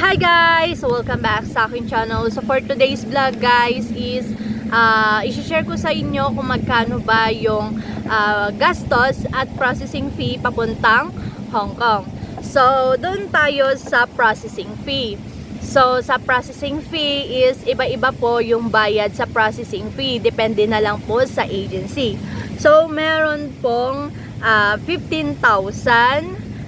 Hi guys! Welcome back sa aking channel. So for today's vlog guys is uh, isi-share ko sa inyo kung magkano ba yung ah, gastos at processing fee papuntang Hong Kong. So doon tayo sa processing fee. So sa processing fee is iba-iba po yung bayad sa processing fee. Depende na lang po sa agency. So meron pong ah, 15,000,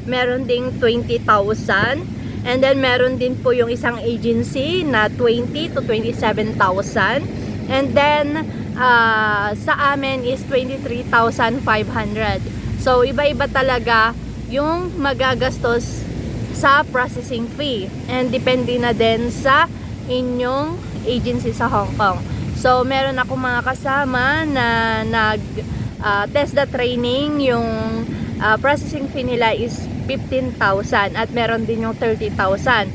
meron ding 20,000, And then meron din po yung isang agency na 20 to 27,000. And then ah, sa amin is 23,500. So iba-iba talaga yung magagastos sa processing fee. And depende na din sa inyong agency sa Hong Kong. So meron ako mga kasama na nag ah, test the training yung ah, processing fee nila is 15,000 at meron din yung 30,000.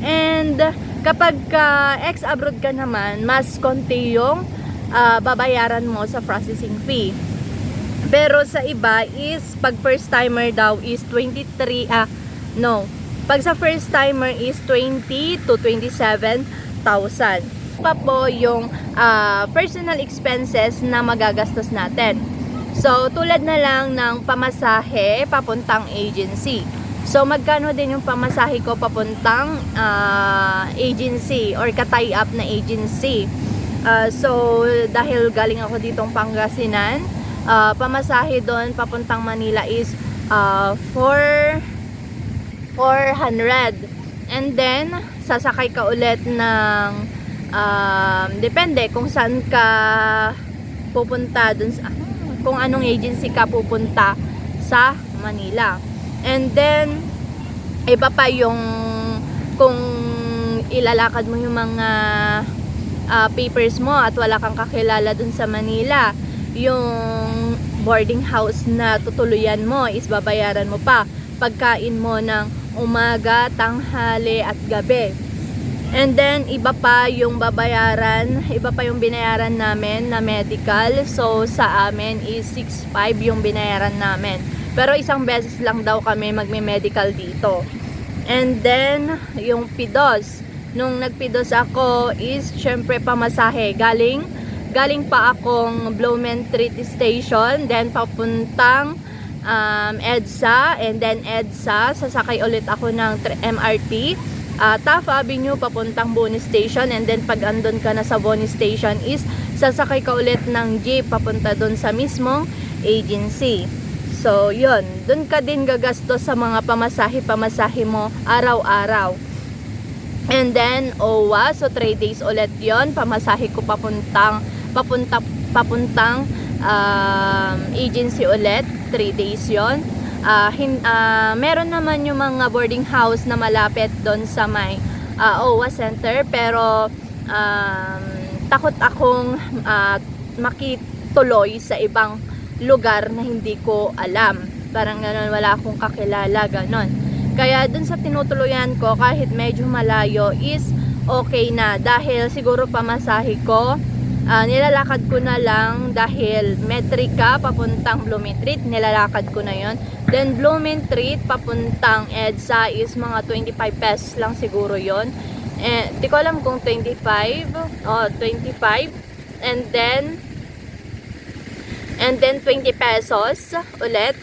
And kapag ka ex-abroad ka naman, mas konti yung ah, babayaran mo sa processing fee. Pero sa iba is pag first timer daw is 23 ah no. Pag sa first timer is 20 to 27,000. Pa po yung ah, personal expenses na magagastos natin. So, tulad na lang ng pamasahe papuntang agency. So, magkano din yung pamasahe ko papuntang ah, agency or ka-tie up na agency. Ah, so, dahil galing ako ditong Pangasinan, ah, pamasahe doon papuntang Manila is 4 400. And then, sasakay ka ulit ng um, depende kung saan ka pupunta dun sa kung anong agency ka pupunta sa Manila. And then, iba pa yung kung ilalakad mo yung mga ah, papers mo at wala kang kakilala dun sa Manila. Yung boarding house na tutuluyan mo is babayaran mo pa. Pagkain mo ng umaga, tanghali at gabi. And then, iba pa yung babayaran, iba pa yung binayaran namin na medical. So, sa amin is 6.5 yung binayaran namin. Pero isang beses lang daw kami magme-medical dito. And then, yung PIDOS. Nung nagpidos ako is, syempre, pamasahe. Galing, galing pa akong Blumentritt Station, then papuntang um, EDSA, and then EDSA, sasakay ulit ako ng MRT uh, Taft Avenue papuntang Boni Station and then pag andun ka na sa Boni Station is sasakay ka ulit ng jeep papunta dun sa mismong agency. So, yun. Dun ka din gagastos sa mga pamasahe-pamasahe mo araw-araw. And then, OWA, so 3 days ulit yon Pamasahe ko papuntang, papunta, papuntang um, agency ulit. 3 days yon Ah, hin, ah, meron naman yung mga boarding house na malapit doon sa may ah, OWA Center pero um, takot akong ah, makituloy sa ibang lugar na hindi ko alam. Parang ganun, wala akong kakilala, ganun. Kaya dun sa tinutuluyan ko, kahit medyo malayo, is okay na. Dahil siguro pamasahe ko, ah, nilalakad ko na lang dahil Metrica papuntang Blumentritt, nilalakad ko na yon Then Blumentritt papuntang EDSA is mga 25 pesos lang siguro yon Eh, di ko alam kung 25 o 25 and then and then 20 pesos ulit.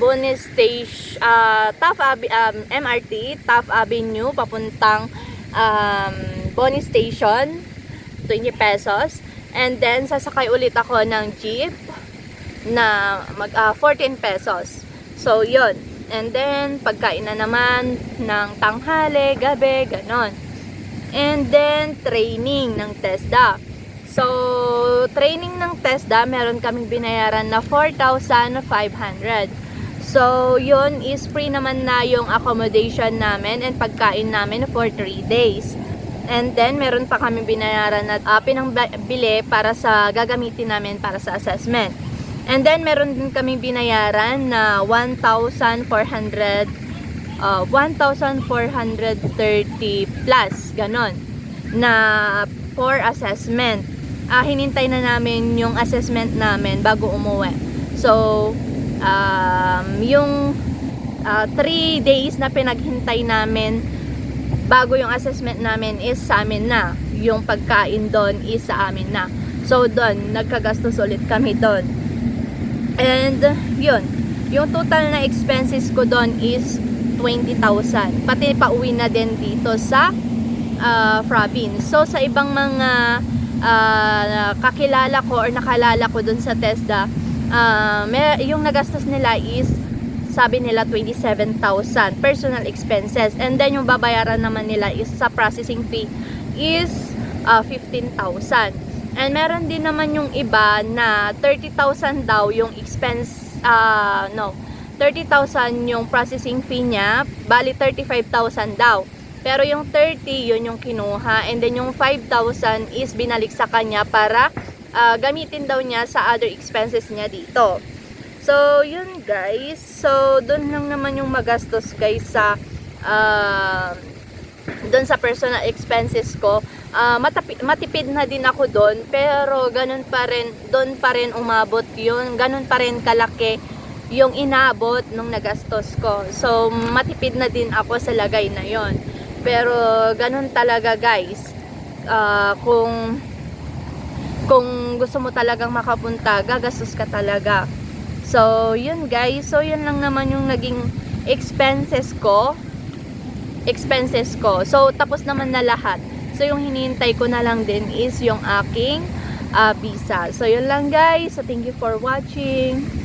Bonus stage uh, Taft Ave- um, MRT Taft Avenue papuntang um, bonus station 20 pesos. And then sasakay ulit ako ng jeep na mag ah, 14 pesos. So yon and then pagkain na naman ng tanghali, gabi, ganon. And then training ng TESDA. So, training ng TESDA, meron kaming binayaran na 4,500. So, yun is free naman na yung accommodation namin and pagkain namin for 3 days. And then, meron pa kami binayaran na uh, pinangbili para sa gagamitin namin para sa assessment. And then, meron din kaming binayaran na 1,400 uh, 1,430 plus, ganon, na for assessment ah, hinintay na namin yung assessment namin bago umuwi. So, um, yung 3 days na pinaghintay namin bago yung assessment namin is sa amin na. Yung pagkain doon is sa amin na. So, doon, nagkagastos ulit kami doon. And, yun. Yung total na expenses ko doon is 20,000. Pati pauwi na din dito sa uh, province. So, sa ibang mga ah, kakilala ko or nakalala ko doon sa TESDA, ah, may, yung nagastos nila is sabi nila 27,000 personal expenses. And then yung babayaran naman nila is sa processing fee is ah, 15,000 and meron din naman yung iba na 30,000 daw yung expense ah, no 30,000 yung processing fee niya. Bali 35,000 daw. Pero yung 30 yun yung kinuha. And then yung 5,000 is binalik sa kanya para ah, gamitin daw niya sa other expenses niya dito So, yun guys. So, doon lang naman yung magastos guys sa uh, doon sa personal expenses ko. Ah, matapi- matipid na din ako doon, pero ganun pa rin, doon pa rin umabot yun. Ganun pa rin kalaki yung inabot nung nagastos ko. So, matipid na din ako sa lagay na yon. Pero, ganun talaga guys. Ah, kung kung gusto mo talagang makapunta, gagastos ka talaga. So, yun guys. So, yun lang naman yung naging expenses ko. Expenses ko. So, tapos naman na lahat. So, yung hinihintay ko na lang din is yung aking ah, visa. So, yun lang guys. So, thank you for watching.